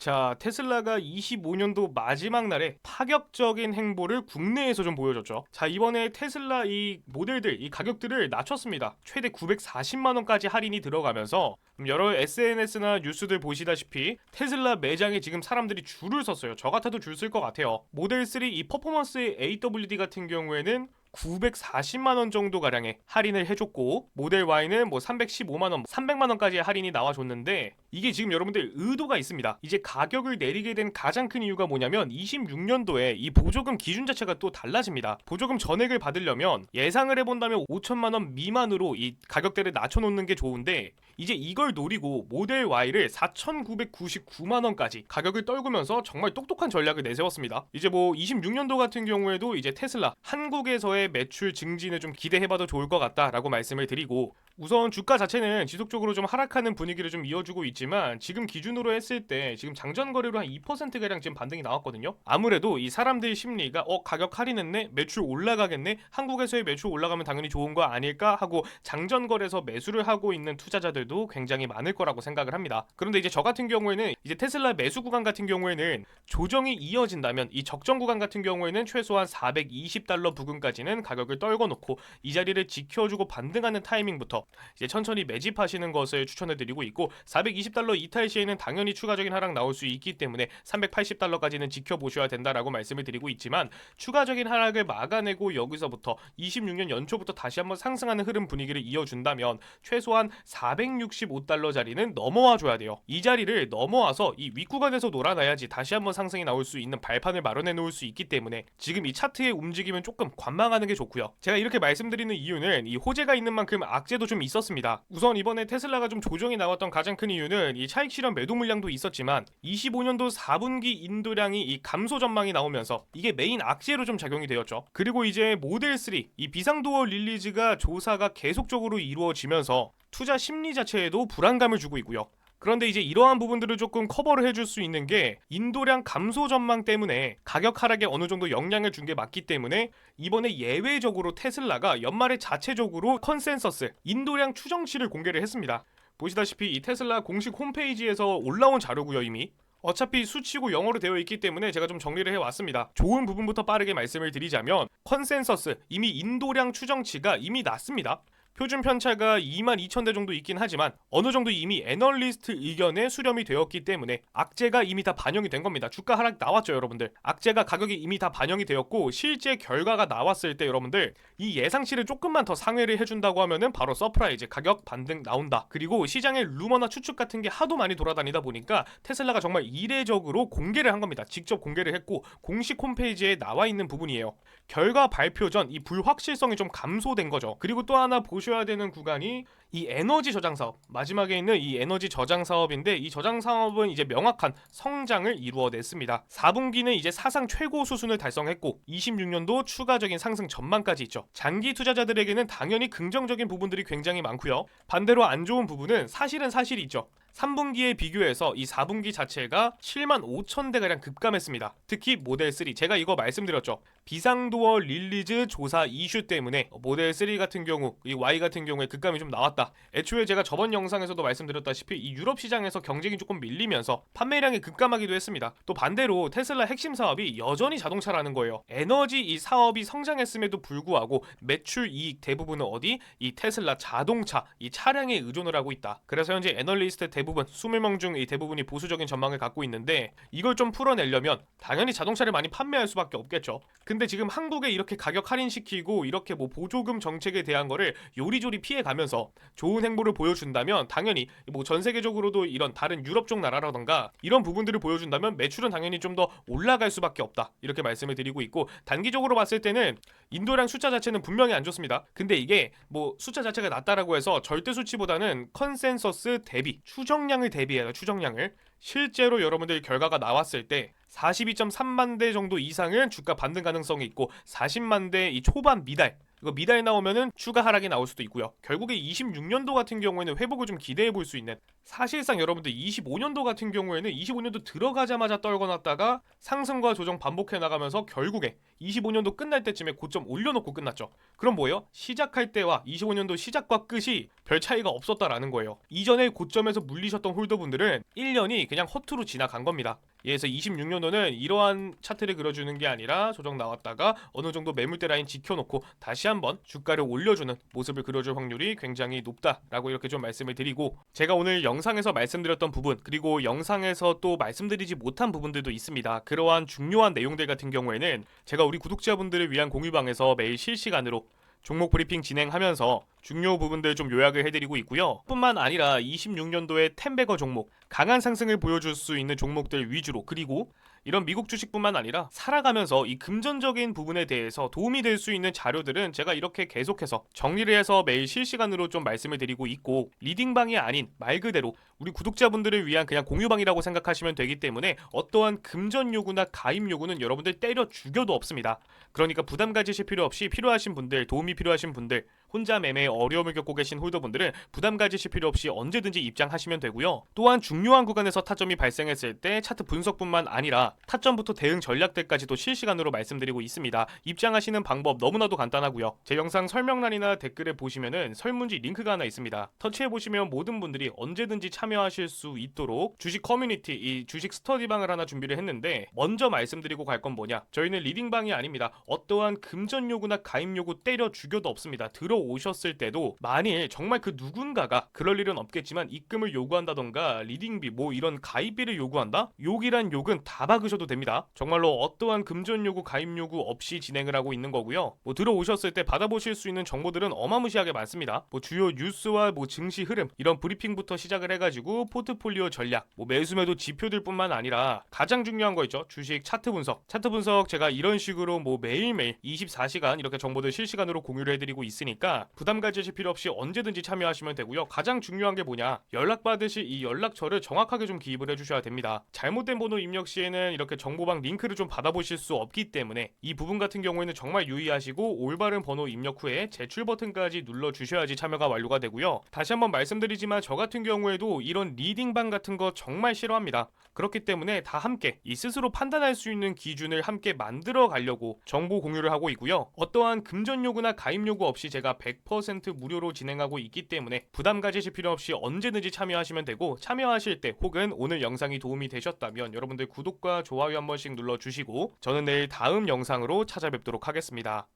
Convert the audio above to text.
자, 테슬라가 25년도 마지막 날에 파격적인 행보를 국내에서 좀 보여줬죠. 자, 이번에 테슬라 이 모델들, 이 가격들을 낮췄습니다. 최대 940만 원까지 할인이 들어가면서 여러 SNS나 뉴스들 보시다시피 테슬라 매장에 지금 사람들이 줄을 섰어요. 저 같아도 줄 쓸 것 같아요. 모델 3 이 퍼포먼스 AWD 같은 경우에는 940만 원 정도 가량의 할인을 해줬고 모델 Y는 뭐 315만 원, 300만 원까지 할인이 나와줬는데 이게 지금 여러분들 의도가 있습니다. 이제 가격을 내리게 된 가장 큰 이유가 뭐냐면 26년도에 이 보조금 기준 자체가 또 달라집니다. 보조금 전액을 받으려면 예상을 해본다면 5천만 원 미만으로 이 가격대를 낮춰놓는 게 좋은데 이제 이걸 노리고 모델 Y를 4,999만 원까지 가격을 떨구면서 정말 똑똑한 전략을 내세웠습니다. 이제 뭐 26년도 같은 경우에도 이제 테슬라 한국에서의 매출 증진을 좀 기대해봐도 좋을 것 같다라고 말씀을 드리고 우선 주가 자체는 지속적으로 좀 하락하는 분위기를 좀 이어주고 있지만 지금 기준으로 했을 때 지금 장전 거래로 한 2% 가량 지금 반등이 나왔거든요. 아무래도 이 사람들 심리가 어 가격 할인했네, 매출 올라가겠네, 한국에서의 매출 올라가면 당연히 좋은 거 아닐까 하고 장전 거래에서 매수를 하고 있는 투자자들도 굉장히 많을 거라고 생각을 합니다. 그런데 이제 저 같은 경우에는 이제 테슬라 매수 구간 같은 경우에는 조정이 이어진다면 이 적정 구간 같은 경우에는 최소한 420달러 부근까지는 가격을 떨궈 놓고 이 자리를 지켜주고 반등하는 타이밍부터 이제 천천히 매집하시는 것을 추천해 드리고 있고 420달러 이탈 시에는 당연히 추가적인 하락 나올 수 있기 때문에 380달러까지는 지켜보셔야 된다라고 말씀을 드리고 있지만 추가적인 하락을 막아내고 여기서부터 26년 연초부터 다시 한번 상승하는 흐름 분위기를 이어준다면 최소한 465달러 자리는 넘어와 줘야 돼요. 이 자리를 넘어와서 이 윗구간에서 놀아놔야지 다시 한번 상승이 나올 수 있는 발판을 마련해 놓을 수 있기 때문에 지금 이 차트의 움직임은 조금 관망하는 게 좋고요. 제가 이렇게 말씀드리는 이유는 이 호재가 있는 만큼 악재도 좀 있었습니다. 우선 이번에 테슬라가 좀 조정이 나왔던 가장 큰 이유는 이 차익 실현 매도 물량도 있었지만 25년도 4분기 인도량이 이 감소 전망이 나오면서 이게 메인 악재로 좀 작용이 되었죠. 그리고 이제 모델 3 이 비상도어 릴리즈가 조사가 계속적으로 이루어지면서 투자 심리 자체에도 불안감을 주고 있고요. 그런데 이제 이러한 부분들을 조금 커버를 해줄 수 있는 게 인도량 감소 전망 때문에 가격 하락에 어느 정도 영향을 준 게 맞기 때문에 이번에 예외적으로 테슬라가 연말에 자체적으로 컨센서스 인도량 추정치를 공개를 했습니다. 보시다시피 이 테슬라 공식 홈페이지에서 올라온 자료고요 이미 어차피 수치고 영어로 되어 있기 때문에 제가 좀 정리를 해왔습니다. 좋은 부분부터 빠르게 말씀을 드리자면 컨센서스 이미 인도량 추정치가 이미 났습니다. 표준 편차가 2만 2천 대 정도 있긴 하지만 어느 정도 이미 애널리스트 의견에 수렴이 되었기 때문에 악재가 이미 다 반영이 된 겁니다. 주가 하락 나왔죠, 여러분들. 악재가 가격이 이미 다 반영이 되었고 실제 결과가 나왔을 때 여러분들 이 예상치를 조금만 더 상회를 해준다고 하면은 바로 서프라이즈 가격 반등 나온다. 그리고 시장의 루머나 추측 같은 게 하도 많이 돌아다니다 보니까 테슬라가 정말 이례적으로 공개를 한 겁니다. 직접 공개를 했고 공식 홈페이지에 나와 있는 부분이에요. 결과 발표 전 이 불확실성이 좀 감소된 거죠. 그리고 또 하나 보 셔야 되는 구간이 이 에너지 저장 사업 마지막에 있는 이 에너지 저장 사업인데 이 저장 사업은 이제 명확한 성장을 이루어냈습니다. 4분기는 이제 사상 최고 수순을 달성했고 26년도 추가적인 상승 전망까지 있죠. 장기 투자자들에게는 당연히 긍정적인 부분들이 굉장히 많고요. 반대로 안 좋은 부분은 사실은 사실이 있죠. 3분기에 비교해서 이 4분기 자체가 7만 5천 대가량 급감했습니다. 특히 모델 3 제가 이거 말씀드렸죠. 비상도어 릴리즈 조사 이슈 때문에 모델 3 같은 경우 이 Y 같은 경우에 급감이 좀 나왔다. 애초에 제가 저번 영상에서도 말씀드렸다시피 이 유럽 시장에서 경쟁이 조금 밀리면서 판매량이 급감하기도 했습니다. 또 반대로 테슬라 핵심 사업이 여전히 자동차라는 거예요. 에너지 이 사업이 성장했음에도 불구하고 매출 이익 대부분은 어디? 이 테슬라 자동차 이 차량에 의존을 하고 있다. 그래서 현재 애널리스트 대부분 20명 중 이 대부분이 보수적인 전망을 갖고 있는데 이걸 좀 풀어내려면 당연히 자동차를 많이 판매할 수밖에 없겠죠. 근데 지금 한국에 이렇게 가격 할인시키고 이렇게 뭐 보조금 정책에 대한 거를 요리조리 피해가면서 좋은 행보를 보여준다면 당연히 뭐 전 세계적으로도 이런 다른 유럽 쪽 나라라던가 이런 부분들을 보여준다면 매출은 당연히 좀 더 올라갈 수밖에 없다 이렇게 말씀을 드리고 있고 단기적으로 봤을 때는 인도량 숫자 자체는 분명히 안 좋습니다. 근데 이게 뭐 숫자 자체가 낮다라고 해서 절대 수치보다는 컨센서스 대비 추정 량을 대비해요 추정량을. 실제로 여러분들 결과가 나왔을 때 42.3만 대 정도 이상은 주가 반등 가능성이 있고 40만 대 이 초반 미달 이거 미달 나오면은 추가 하락이 나올 수도 있고요. 결국에 26년도 같은 경우에는 회복을 좀 기대해 볼 수 있는 사실상 여러분들 25년도 같은 경우에는 25년도 들어가자마자 떨궈놨다가 상승과 조정 반복해 나가면서 결국에 25년도 끝날 때쯤에 고점 올려놓고 끝났죠. 그럼 뭐예요? 시작할 때와 25년도 시작과 끝이 별 차이가 없었다라는 거예요. 이전에 고점에서 물리셨던 홀더분들은 1년이 그냥 허투루 지나간 겁니다. 예에서 26년도는 이러한 차트를 그려주는 게 아니라 조정 나왔다가 어느 정도 매물대 라인 지켜놓고 다시 한번 주가를 올려주는 모습을 그려줄 확률이 굉장히 높다라고 이렇게 좀 말씀을 드리고 제가 오늘 영상에서 말씀드렸던 부분 그리고 영상에서 또 말씀드리지 못한 부분들도 있습니다. 그러한 중요한 내용들 같은 경우에는 제가 우리 구독자분들을 위한 공유방에서 매일 실시간으로 종목 브리핑 진행하면서 중요 부분들 좀 요약을 해드리고 있고요. 뿐만 아니라 26년도에 텐베거 종목, 강한 상승을 보여줄 수 있는 종목들 위주로 그리고 이런 미국 주식뿐만 아니라 살아가면서 이 금전적인 부분에 대해서 도움이 될 수 있는 자료들은 제가 이렇게 계속해서 정리를 해서 매일 실시간으로 좀 말씀을 드리고 있고 리딩방이 아닌 말 그대로 우리 구독자분들을 위한 그냥 공유방이라고 생각하시면 되기 때문에 어떠한 금전 요구나 가입 요구는 여러분들 때려 죽여도 없습니다. 그러니까 부담 가지실 필요 없이 필요하신 분들, 도움이 필요하신 분들, 혼자 매매에 어려움을 겪고 계신 홀더분들은 부담 가지실 필요 없이 언제든지 입장하시면 되고요. 또한 중요한 구간에서 타점이 발생했을 때 차트 분석뿐만 아니라 타점부터 대응 전략들까지도 실시간으로 말씀드리고 있습니다. 입장하시는 방법 너무나도 간단하고요. 제 영상 설명란이나 댓글에 보시면은 설문지 링크가 하나 있습니다. 터치해 보시면 모든 분들이 언제든지 참여하실 수 있도록 주식 커뮤니티, 이 주식 스터디방을 하나 준비를 했는데 먼저 말씀드리고 갈 건 뭐냐? 저희는 리딩방이 아닙니다. 어떠한 금전 요구나 가입 요구 때려 죽여도 없습니다. 들어 오셨을 때도 만일 정말 그 누군가가 그럴 일은 없겠지만 입금을 요구한다던가 리딩비 뭐 이런 가입비를 요구한다? 욕이란 욕은 다 박으셔도 됩니다. 정말로 어떠한 금전 요구 가입 요구 없이 진행을 하고 있는 거고요. 뭐 들어오셨을 때 받아보실 수 있는 정보들은 어마무시하게 많습니다. 뭐 주요 뉴스와 뭐 증시 흐름 이런 브리핑부터 시작을 해가지고 포트폴리오 전략, 뭐 매수매도 지표들뿐만 아니라 가장 중요한 거 있죠. 주식 차트 분석. 차트 분석 제가 이런 식으로 뭐 매일매일 24시간 이렇게 정보들 실시간으로 공유를 해드리고 있으니까 부담 가지실 필요 없이 언제든지 참여하시면 되고요. 가장 중요한 게 뭐냐? 연락 받으실 이 연락처를 정확하게 좀 기입을 해주셔야 됩니다. 잘못된 번호 입력 시에는 이렇게 정보방 링크를 좀 받아보실 수 없기 때문에 이 부분 같은 경우에는 정말 유의하시고 올바른 번호 입력 후에 제출 버튼까지 눌러 주셔야지 참여가 완료가 되고요. 다시 한번 말씀드리지만 저 같은 경우에도 이런 리딩방 같은 거 정말 싫어합니다. 그렇기 때문에 다 함께 이 스스로 판단할 수 있는 기준을 함께 만들어 가려고 정보 공유를 하고 있고요. 어떠한 금전 요구나 가입 요구 없이 제가 100% 무료로 진행하고 있기 때문에 부담 가지실 필요 없이 언제든지 참여하시면 되고 참여하실 때 혹은 오늘 영상이 도움이 되셨다면 여러분들 구독과 좋아요 한 번씩 눌러 주시고 저는 내일 다음 영상으로 찾아뵙도록 하겠습니다.